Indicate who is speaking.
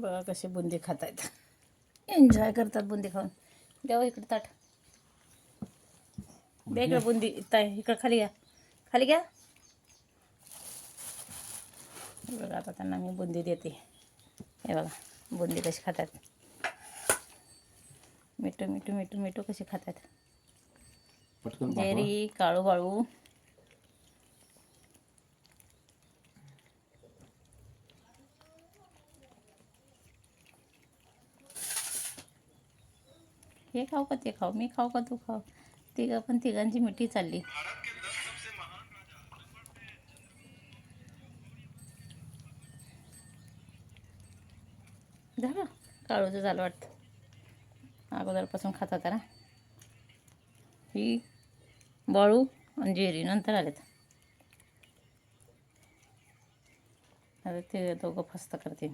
Speaker 1: बघा कसे बुंदी खात आहेत एन्जॉय करतात बुंदी खाऊन. द्यावं इकडे ताट. इकडे बुंदी. ताय इकडं खाली घ्या. खाली घ्या. बघा आता त्यांना मी बुंदी देते. हे बघा बुंदी कशी खातात मिठू मिठू मिठू मिठू कशी खातात. जेरी काळू बाळू हे खाऊ का ते खाऊ मी खाऊ का तू खाऊ? तिघं पण तिघांची मिठी चालली. झालं? काळूचं झालं वाटतं. अगोदरपासून खात होता ना ही बाळू आणि जेरी नंतर आलेत. आता ते दोघं फस्त करतील.